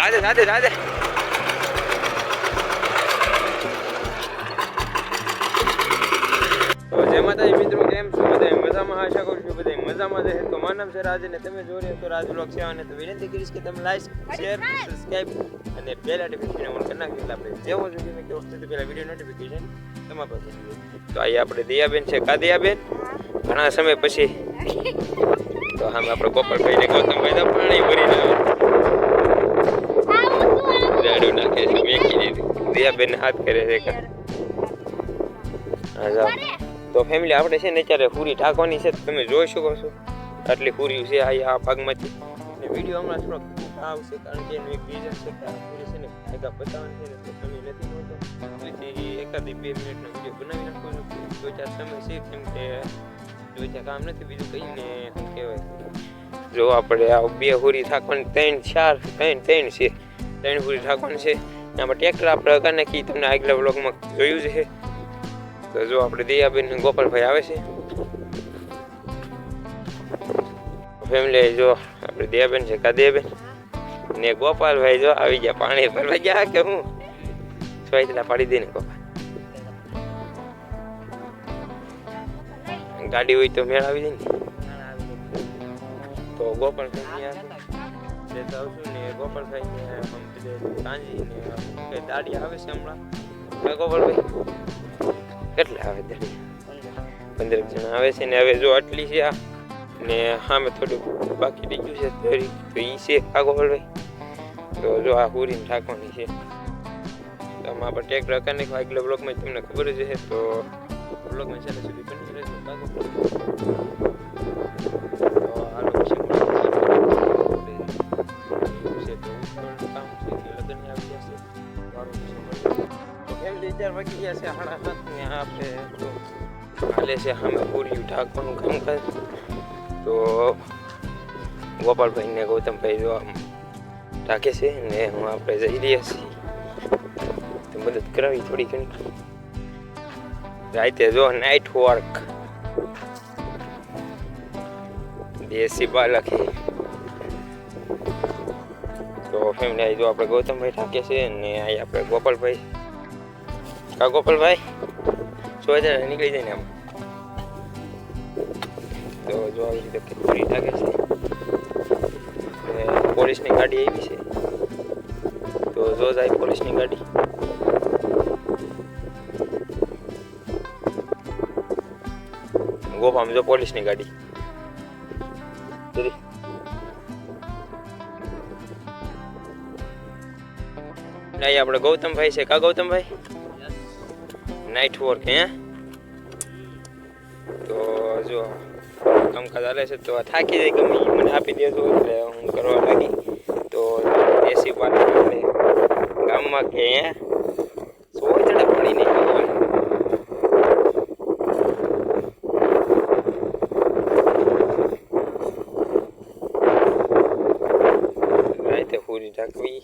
રાધે રાધે તો જય માતાજી મિત્રો, કેમ છો બધા મજામાં? આશા કરું છું બધા મજામાં છે તો મારું છે રાજ તમે જોઈ રહ્યા છો છે. અને તો વિનંતી કરીશ કે તમે લાઈક શેર અને બેલ નોટિફિકેશન ઓન કરી નાખજો. એટલે જેવો જોઈએ મેં કેવો વખતે પહેલા વીડિયો તમારા તો અહીંયા આપણે દયાબેન છે. કા ઘણા સમય પછી. તો આમ આપણે ગોપાલભાઈ ને ગૌતમભાઈ પાણી ભરીને આવે રાડું નાખે છે મેકી દીધી દિયાબેન હાથ કરે છે કાં. હા જાઓ તો ફેમિલી આપણે છે ને અત્યારે પૂરી ઢાંકવાની છે તો તમે જોઈ શકો છો. આટલી પૂરી છે આ આ ભાગમાંથી. ને વીડિયો હમણાં થોડોક આવશે કારણ કે એનું એક રીઝન છે કે આ પૂરી છે ને ભેગા પતાવવાની છે ને તો સમય નથી મળતો તેથી એકાદી બે મિનિટનો વીડિયો બનાવી નાખો છો. દો ચાર સમય છે કેમ કે દો ચાર કામ નથી બીજું કહીને શું કહેવાય. જો આપણે આ બે પૂરી ઠાકવાની ત્રણ ચાર ત્રણ ત્રણ છે. ત્રણ પૂરી ઠાકવાની છે. આમાં ટ્રેક્ટર આપણે કરી નાખી તમને આગલા બ્લોગમાં જોયું છે. તો જો આપણે દયાબેન ગોપાલભાઈ આવે છે. ફેમિલી, જો આપણે દયાબેન છે કા દયાબેન ને ગોપાલભાઈ જો આવી ગયા, પાણી ભરવા ગયા કે હું? સ્વાઈતલા પાડી દે ને ગોપાલ. ગાડી હોય તો મેળ આવી જાય ને. તો અહીંયા લેતા આવશું ને ગોપાલભાઈ કાંજી ને કઈ દાડી આવે છે હમણાં? ગોપાલભાઈ. કેટલા આવે દાડી? પંદર જણા આવે છે ને હવે જો આટલી છે આ, ને સામે થોડું બાકી રહી ગયું છે ધરી તો એ છે આ ગોપાલભાઈ. તો જો આ પૂરીને ઠાકવાની છે. તો આમાં આપણે ટેક રકા ને આગલા બ્લોકમાં તમને ખબર જ છે તો બ્લોગમાં છેલ્લે સુધી પણ રહેજો. કામ છે કે લગ્ન આવી જશે વારો તો ફેમિલી ચાર વાગી ગયા છે છે તો ગોપાલભાઈ ને ગૌતમભાઈ જો ઢાકે છે ને હું આપણે જઈ રહ્યા છીએ. મદદ કરાવી થોડી ઘણી રાતે જો નાઇટ વર્ક દેશી બાલક ફેમિલી જો આપણે ગૌતમભાઈ ઠાકે છે ને અહીં આપણે ગોપાલભાઈ. કા ગોપાલભાઈ? સો હજાર નીકળી જાય ને આમ? તો જો આવી રીતે પૂરી લાગે છે. પોલીસની ગાડી આવી છે. તો જો જાય પોલીસની ગાડી. ગોપામાં જો પોલીસની ગાડી. ને અહીં આપણે ગૌતમભાઈ છે કા ગૌતમભાઈ નાઇટ વર્ક હે તો જો કામકાજ ચાલે છે તો આ થાકી જાય ગમે ઈ મને આપી દેજો એટલે હું કરવા લાગી તો દેશી વાત આપણે ગામમાં કે હે સોળ જણા પડી નહીં હોય રાતે પૂરી ઢાંકવી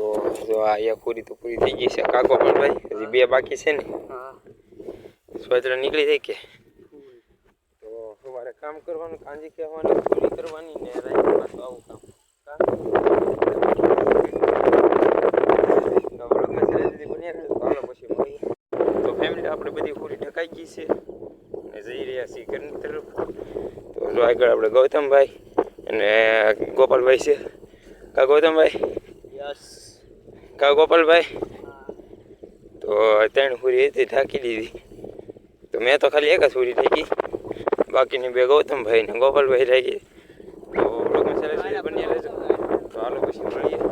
તો જો આ અહીંયા પૂરી તો પૂરી થઈ ગઈ છે. કાકો પણ ભાઈ હજી બે બાકી છે ને. સ્વેતર નીકળી જાય કે? તો સવારે કામ કરવાનું કાંજી કહેવાની પૂરી કરવાની ને રાતે પાછું આવું કામ. કા? તો વ્લોગમાં છેલ્લે સુધી બન્યા રહેજો. તો હાલો પછી મળીએ. તો ફેમિલી આપણે બધી પૂરી ઢકાઈ ગઈ છે. અને જઈ રહ્યા છીએ ઘરની તરફ. તો જો આગળ આપણે ગૌતમભાઈ અને ગોપાલભાઈ છે. કા ગૌતમભાઈ? યસ. કા ગોપાલભાઈ તો ત્રણ પૂરી હતી, ઢાંકી દીધી. તો મેં તો ખાલી એક જ પૂરી ઢાંકી. બાકીની બે ગૌતમભાઈ ને ગોપાલભાઈ ઢાંકી. તો બન્યા તો હાલો પછી મળીએ.